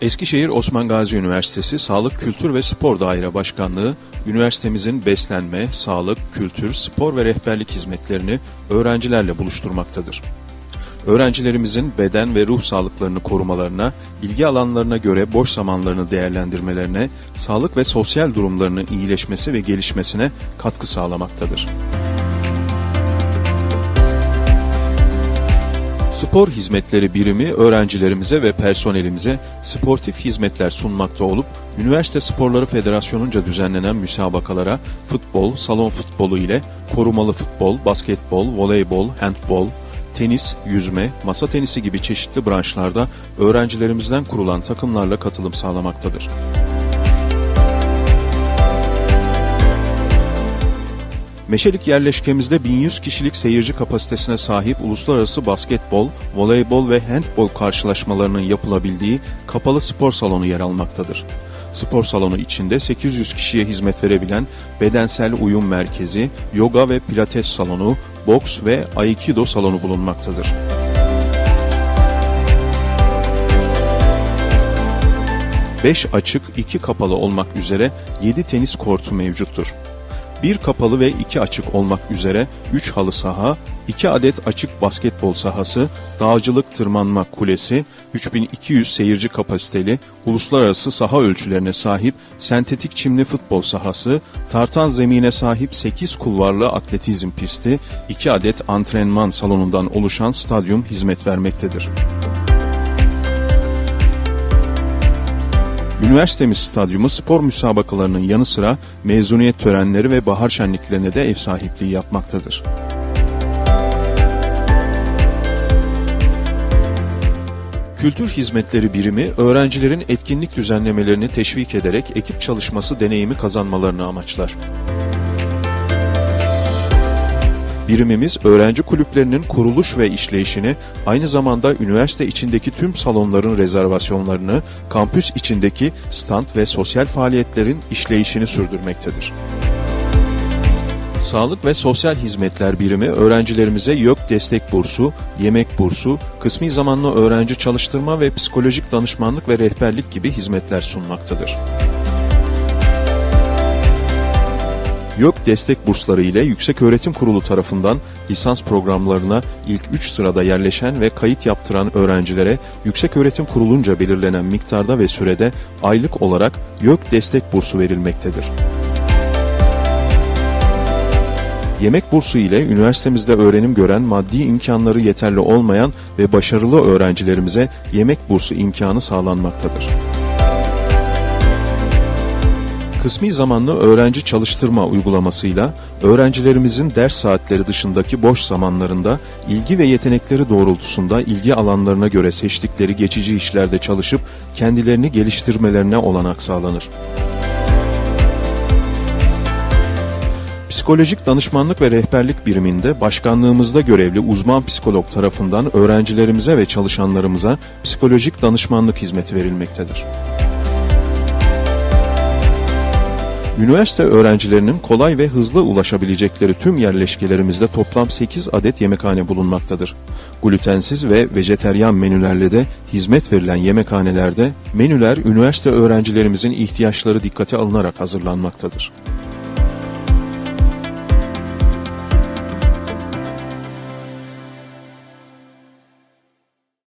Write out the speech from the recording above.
Eskişehir Osman Gazi Üniversitesi Sağlık Kültür ve Spor Daire Başkanlığı, üniversitemizin beslenme, sağlık, kültür, spor ve rehberlik hizmetlerini öğrencilerle buluşturmaktadır. Öğrencilerimizin beden ve ruh sağlıklarını korumalarına, ilgi alanlarına göre boş zamanlarını değerlendirmelerine, sağlık ve sosyal durumlarının iyileşmesi ve gelişmesine katkı sağlamaktadır. Spor Hizmetleri Birimi öğrencilerimize ve personelimize sportif hizmetler sunmakta olup, Üniversite Sporları Federasyonu'nca düzenlenen müsabakalara futbol, salon futbolu ile korumalı futbol, basketbol, voleybol, handbol, tenis, yüzme, masa tenisi gibi çeşitli branşlarda öğrencilerimizden kurulan takımlarla katılım sağlamaktadır. Meşelik yerleşkemizde 1100 kişilik seyirci kapasitesine sahip uluslararası basketbol, voleybol ve handbol karşılaşmalarının yapılabildiği kapalı spor salonu yer almaktadır. Spor salonu içinde 800 kişiye hizmet verebilen bedensel uyum merkezi, yoga ve pilates salonu, boks ve aikido salonu bulunmaktadır. Beş açık, iki kapalı olmak üzere 7 tenis kortu mevcuttur. Bir kapalı ve iki açık olmak üzere 3 halı saha, 2 adet açık basketbol sahası, dağcılık tırmanma kulesi, 3200 seyirci kapasiteli uluslararası saha ölçülerine sahip sentetik çimli futbol sahası, tartan zemine sahip 8 kulvarlı atletizm pisti, 2 adet antrenman salonundan oluşan stadyum hizmet vermektedir. Üniversitemiz stadyumu spor müsabakalarının yanı sıra mezuniyet törenleri ve bahar şenliklerine de ev sahipliği yapmaktadır. Kültür Hizmetleri Birimi öğrencilerin etkinlik düzenlemelerini teşvik ederek ekip çalışması deneyimi kazanmalarını amaçlar. Birimimiz öğrenci kulüplerinin kuruluş ve işleyişini, aynı zamanda üniversite içindeki tüm salonların rezervasyonlarını, kampüs içindeki stand ve sosyal faaliyetlerin işleyişini sürdürmektedir. Sağlık ve Sosyal Hizmetler Birimi öğrencilerimize YÖK destek bursu, yemek bursu, kısmi zamanlı öğrenci çalıştırma ve psikolojik danışmanlık ve rehberlik gibi hizmetler sunmaktadır. YÖK destek bursları ile Yüksek Öğretim Kurulu tarafından lisans programlarına ilk 3 sırada yerleşen ve kayıt yaptıran öğrencilere Yüksek Öğretim Kurulunca belirlenen miktarda ve sürede aylık olarak YÖK destek bursu verilmektedir. Yemek bursu ile üniversitemizde öğrenim gören maddi imkanları yeterli olmayan ve başarılı öğrencilerimize yemek bursu imkanı sağlanmaktadır. Kısmi zamanlı öğrenci çalıştırma uygulamasıyla öğrencilerimizin ders saatleri dışındaki boş zamanlarında ilgi ve yetenekleri doğrultusunda ilgi alanlarına göre seçtikleri geçici işlerde çalışıp kendilerini geliştirmelerine olanak sağlanır. Psikolojik danışmanlık ve rehberlik biriminde başkanlığımızda görevli uzman psikolog tarafından öğrencilerimize ve çalışanlarımıza psikolojik danışmanlık hizmeti verilmektedir. Üniversite öğrencilerinin kolay ve hızlı ulaşabilecekleri tüm yerleşkelerimizde toplam 8 adet yemekhane bulunmaktadır. Glutensiz ve vejeteryan menülerle de hizmet verilen yemekhanelerde menüler üniversite öğrencilerimizin ihtiyaçları dikkate alınarak hazırlanmaktadır.